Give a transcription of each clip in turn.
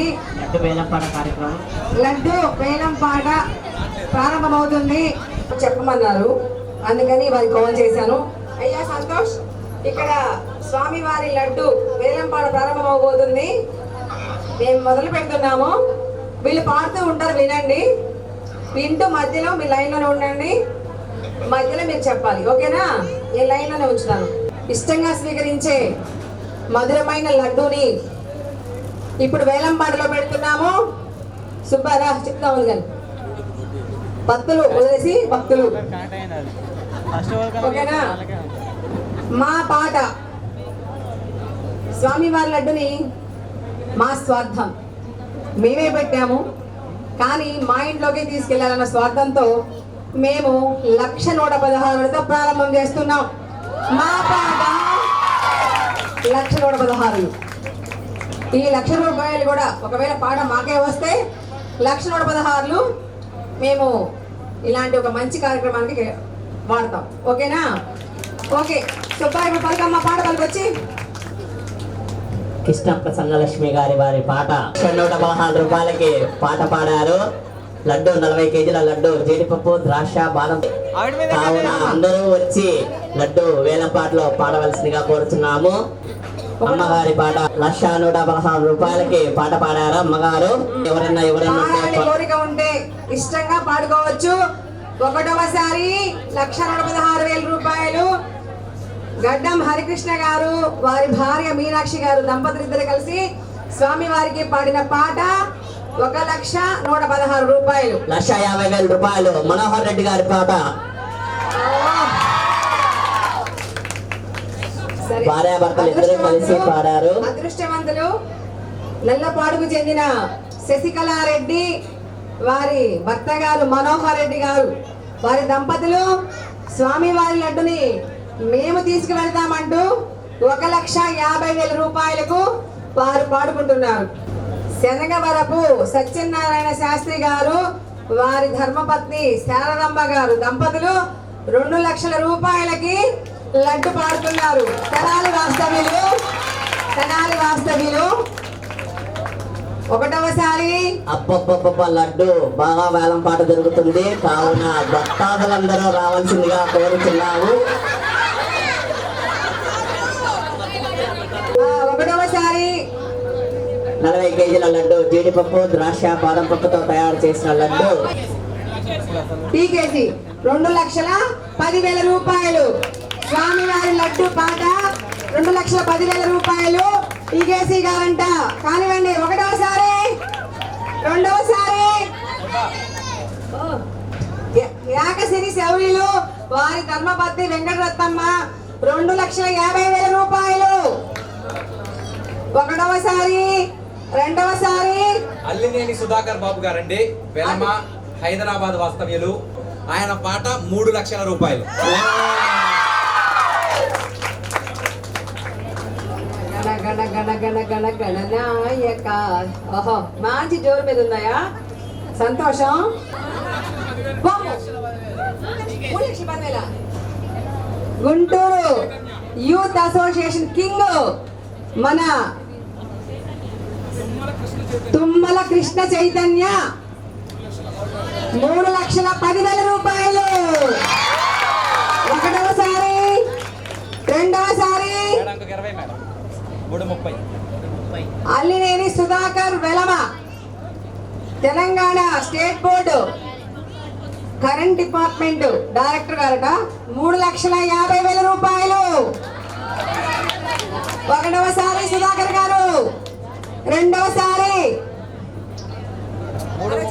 అవుతుంది లడ్డు వేలంపాట కార్యక్రమం. లడ్డు వేలం పాట ప్రారంభమవుతుంది. చెప్పమన్నారు. అందుకని వారికి కాల్ చేశాను. అయ్యా సంతోష్ ఇక్కడ స్వామివారి లడ్డు వేలం పాట ప్రారంభమవబోతుంది. మేము మొదలు పెడుతున్నాము. వీళ్ళు పాడుతూ ఉంటారు వినండి. వింటూ మధ్యలో మీ లైన్లోనే ఉండండి. మధ్యలో మీరు చెప్పాలి ఓకేనా? నేను లైన్లోనే ఉంచుతాను. ఇష్టంగా స్వీకరించే మధురమైన లడ్డూని ఇప్పుడు వేలం పాటలో పెడుతున్నాము. సుబ్బారా చెప్తా ఉంది కానీ. భక్తులు వదిలేసి భక్తులు. ఓకేనా? మా పాట. స్వామివారి లడ్డుని మా స్వార్థం. మేమే పెట్టాము. కానీ మా ఇంట్లోకి తీసుకెళ్ళాలన్న స్వార్థంతో మేము లక్ష నూట పదహారులతో ప్రారంభం చేస్తున్నాం. మా పాట లక్ష నూట పదహారులు. ఈ లక్ష రూపాయలు కూడా ఒకవేళ పాట మాకే వస్తే లక్ష నూట పదహారులు మేము ఇలాంటి ఒక మంచి కార్యక్రమానికి వాడతాం. ఓకేనా? ఓకే. సుబ్బాయి పలకమ్మ పాట పలికొచ్చి. కృష్ణ ప్రసన్నలక్ష్మి గారి వారి పాట. నూట పదహారు రూపాయలకి పాట పాడారు. లడ్డు నలభై కేజీల లడ్డు జీడిపప్పు ద్రాక్ష బాదం. కావున అందరూ వచ్చి లడ్డు వేలంపాటలో పాడవలసిందిగా కోరుతున్నాము అమ్మగారి పాట లక్ష నూట పదహారు రూపాయలకి పాట పాడారు అమ్మగారు. ఎవరన్నా ఎవరన్నా కోరిక ఉంటే ఇష్టంగా పాడుకోవచ్చు. ఒకటవసారి లక్ష నూట పదహారు వేల రూపాయలు. గడ్డం హరికృష్ణ గారు వారి భార్య మీనాక్షి గారు దంపతులు ఇద్దరు కలిసి స్వామి వారికి పాడిన పాట ఒక లక్ష నూట పదహారు రూపాయలు. లక్ష యాభై వేల రూపాయలు. మనోహర్ రెడ్డి గారి పాట భార్యాభర్తలు ఇద్దరు కలిసి పాడారు. అదృష్టవంతులు నల్లపాడుకు చెందిన శశికళారెడ్డి వారి భర్త గారు మనోహర్ రెడ్డి గారు. వారి దంపతులు స్వామి వారి లడ్డుని మేము తీసుకువెళ్తామంటూ ఒక లక్ష యాభై వేల రూపాయలకు వారు పాడుకుంటున్నారు. శనగవరపు సత్యనారాయణ శాస్త్రి గారు వారి ధర్మపత్ని శారదమ్మ గారు దంపతులు రెండు లక్షల రూపాయలకి లడ్డు పాడుతున్నారు. తెనాలి వాస్తవ్యులు తెనాలి వాస్తవ్యులు. ఒకటవసారి. అప్పప్పప్ప లడ్డు బాగా వేలం పాట జరుగుతుంది. కావున భక్తాదులందరూ రావాల్సిందిగా కోరుతున్నాము. ఒకటవసారి. నలభై కేజీల లడ్డు జీడిపప్పు ద్రాక్ష బాదం పప్పుతో తయారు చేసిన లడ్డు. టీకేజీ రెండు లక్షల పదివేల రూపాయలు. స్వామివారి లడ్డు పాట. రెండు లక్షల పదివేల రూపాయలు టీకేసీ గారంట. కానివ్వండి ఓ, యా- యాకసిరి శౌర్యులు వారి ధర్మపత్ని వెంకటరత్నమ్మ రెండు లక్షల యాభై వేల రూపాయలు. ఒకటవసారి రెండవసారి అల్లినేని సుధాకర్ బాబు గారండి. వెలమ హైదరాబాద్ వాస్తవ్యులు. ఆయన పాట మూడు లక్షల రూపాయలు. గణ గణ గణ గణనాయక ఓహో మంచి జోరు మీద ఉన్నాయా? సంతోషం? గుంటూరు యూత్ అసోసియేషన్ కింగ్ మన తుమ్మల కృష్ణ చైతన్య. మూడు లక్షల పదివేల రూపాయలు. Telangana state board current department director గారట. మూడు లక్షల యాభై వేల రూపాయలు. ఒకటవసారి సుధాకర్ గారు. రెండవసారి.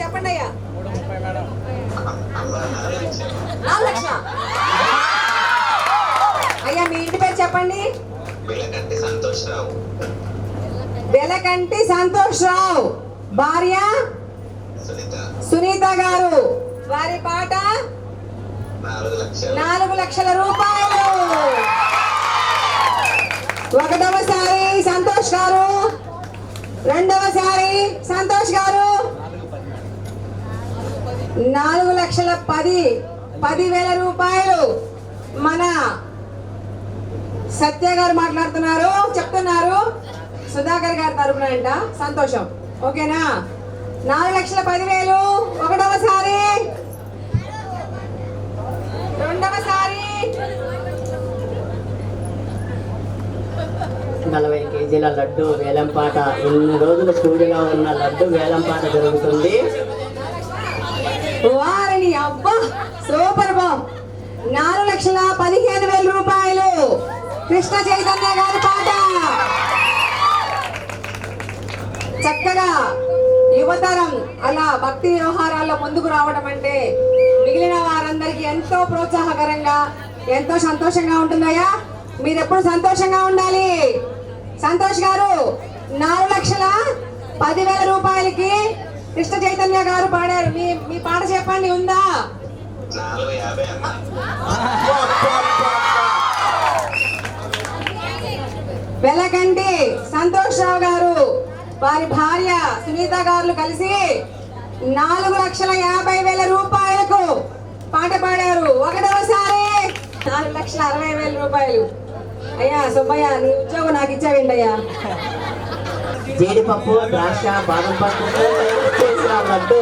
చెప్పండి అయ్యా. అయ్యా మీ ఇంటి పేరు చెప్పండి. వెలకంటి సంతోషరావు. వెలకంటి సంతోష్ రావు భార్య? సునీత. గారు వారి పాట నాలుగు లక్షలు. నాలుగు లక్షల రూపాయలు. ఒకటవసారి సంతోష్ గారు రెండవసారి సంతోష్ గారు. నాలుగు లక్షల పది పదివేల రూపాయలు మన సత్య గారు మాట్లాడుతున్నారు చెప్తున్నారు. సుధాకర్ గారి తరపున అంట సంతోషం. ఓకేనా? నాలుగు లక్షల పదివేలు. ఒకటవసారి. రెండవసారి. నలభై కేజీల లడ్డు వేలంపాట. ఇన్ని రోజులు కూడిగా ఉన్న లడ్డు వేలంపాట జరుగుతుంది? వారిని అబ్బా! సూపర్ బాబ్. నాలుగు లక్షల పదిహేను వేల రూపాయలు. కృష్ణ చైతన్య గారి పాట. యువతరం అలా భక్తి వ్యవహారాల్లో ముందుకు రావడం అంటే మిగిలిన వారందరికీ ఎంతో ప్రోత్సాహకరంగా ఎంతో సంతోషంగా ఉంటుందయ్యా మీరెప్పుడు సంతోషంగా ఉండాలి? సంతోష్ గారు నాలుగు లక్షల పదివేల రూపాయలకి కృష్ణ చైతన్య గారు పాడారు. మీ మీ పాట చెప్పండి ఉందా? వెలకండి వెలకంటి సంతోష్ రావు గారు. వారి భార్య సునీత గారు కలిసి నాలుగు లక్షల యాభై వేల రూపాయలకు పాట పాడారు. ఒకటవసారి నాలుగు లక్షల అరవై వేల రూపాయలు. అయ్యా సుబ్బయ్య నీ ఉద్యోగం నాకు ఇచ్చావండి అయ్యా జీడిపప్పు ద్రాక్ష బాదం లడ్డు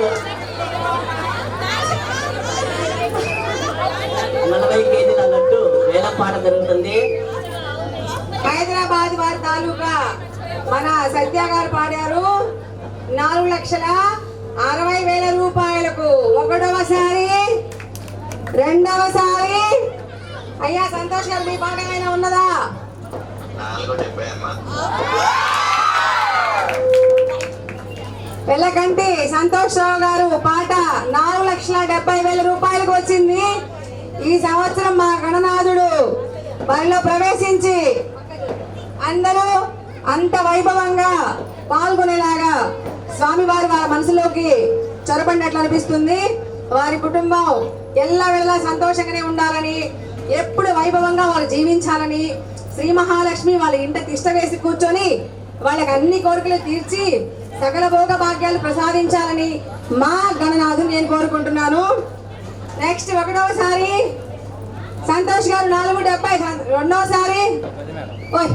నలభై కేజీల లడ్డు వేలంపాట జరుగుతుంది. హైదరాబాద్ వారి తాలూకా మన సత్య గారు పాడారు నాలుగు లక్షల అరవై వేల రూపాయలకు. ఒకటవసారి రెండవసారి. అయ్యా సంతోష్ గారు మీ పాట ఏమైనా ఉన్నదా? వెళ్ళకంటి సంతోష్ రావు గారు పాట నాలుగు లక్షల డెబ్బై వేల రూపాయలకు వచ్చింది. ఈ సంవత్సరం మా గణనాథుడు బరిలో ప్రవేశించి అందరూ అంత వైభవంగా పాల్గొనేలాగా స్వామివారి వారి మనసులోకి చొరబడినట్లు అనిపిస్తుంది. వారి కుటుంబం ఎల్ల వెళ్ళ సంతోషంగానే ఉండాలని ఎప్పుడు వైభవంగా వాళ్ళు జీవించాలని శ్రీ మహాలక్ష్మి వాళ్ళ ఇంట తిష్ట వేసి కూర్చొని వాళ్ళకి అన్ని కోరికలు తీర్చి సకల భోగ భాగ్యాలు ప్రసాదించాలని మా గణనాథు నేను కోరుకుంటున్నాను. నెక్స్ట్ ఒకటవసారి సంతోష్ గారు నాలుగు డెబ్బై రెండవసారి ఓయ్.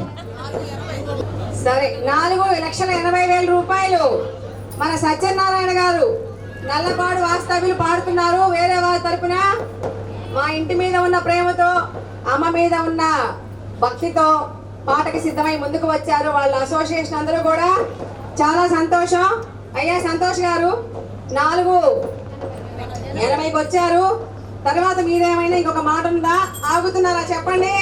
సరే నాలుగు లక్షల ఎనభై వేల రూపాయలు. మన సత్యనారాయణ గారు నల్లపాడు వాస్తవ్యులు పాడుతున్నారు వేరే వారి తరపున. మా ఇంటి మీద ఉన్న ప్రేమతో అమ్మ మీద ఉన్న భక్తితో పాటకి సిద్ధమై ముందుకు వచ్చారు వాళ్ళ అసోసియేషన్ అందరూ కూడా. చాలా సంతోషం. అయ్యా సంతోష్ గారు నాలుగు ఎనభైకి వచ్చారు. తర్వాత మీరేమైనా ఇంకొక మాట ఉందా? ఆగుతున్నారా? చెప్పండి.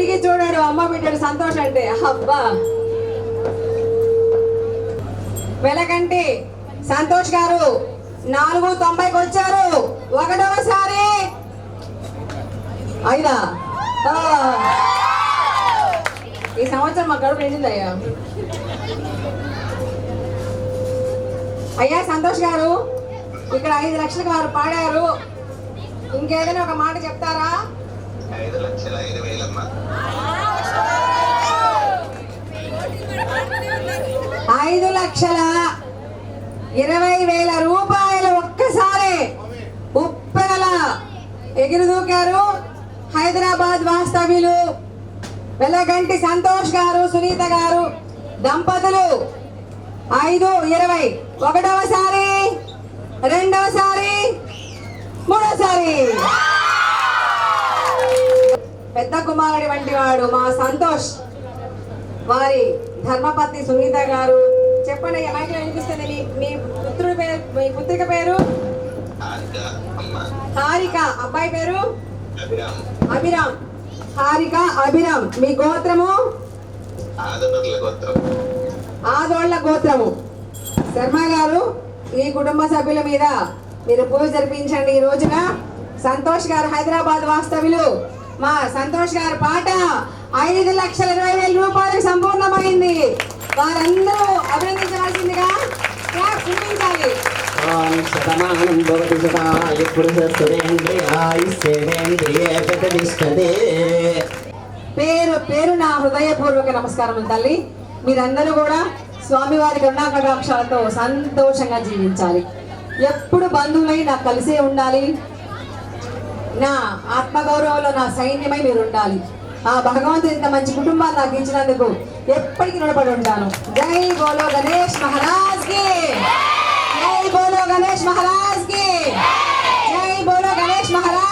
తిరిగి చూడాడు అమ్మ బిడ్డడు సంతోషం అంటే అబ్బా. వెలకంటి సంతోష్ గారు నాలుగు తొంభైకి వచ్చారు. ఒకటవసారి. ఐదా? ఆ. ఈ సంవత్సరం మా గడుపు నిండిందయ్యా. అయ్యా సంతోష్ గారు ఇక్కడ ఐదు లక్షలకు వారు పాడారు. ఇంకేదైనా ఒక మాట చెప్తారా? ఐదు లక్షల ఐదు ఐదు లక్షల ఇరవై వేల రూపాయలు ఒక్కసారి ఉప్పెనల ఎగిరి దూకారు హైదరాబాద్ వాస్తవ్యులు వెల్లగంటి సంతోష్ గారు సునీత గారు దంపతులు. ఐదు ఇరవై. ఒకటవసారి రెండవసారి మూడోసారి పెద్ద కుమారుడి వంటి వాడు మా సంతోష్. వారి ధర్మపత్ని సునీత గారు. చెప్పండి మైక్లో వినిపిస్తుంది. మీ మీ పుత్రుడి పేరు మీ పుత్రిక పేరు? హారిక అబ్బాయి పేరు? అభిరామ్. హారిక అభిరామ్. మీ గోత్రము? ఆదోళ్ళ గోత్రము. శర్మ గారు ఈ కుటుంబ సభ్యుల మీద మీరు పూజ జరిపించండి ఈ రోజున. సంతోష్ గారు హైదరాబాద్ వాస్తవ్యులు. మా సంతోష్ గారి పాట ఐదు లక్షల ఇరవై వేల రూపాయలకు సంపూర్ణమైంది. వారందరూ అభినందించవలసిందిగా శతమానం భవతి సదా ఎప్పుడు పేరు పేరు నా హృదయపూర్వక నమస్కారం తల్లి. మీరందరూ కూడా స్వామివారి కరుణాకటాక్షాలతో సంతోషంగా జీవించాలి. ఎప్పుడు బంధువులై నాకు కలిసే ఉండాలి. నా ఆత్మగౌరవంలో నా సైన్యమై మీరు ఉండాలి ఆ భగవంతుడు ఇంత మంచి కుటుంబాన్ని నాకు ఇచ్చినందుకు ఎప్పటికీ నిలబడి ఉంటాను. జై బోలో గణేష్ మహారాజ్కి జై బోలో గణేష్ మహారాజ్కి జై బోలో గణేష్ మహారాజ్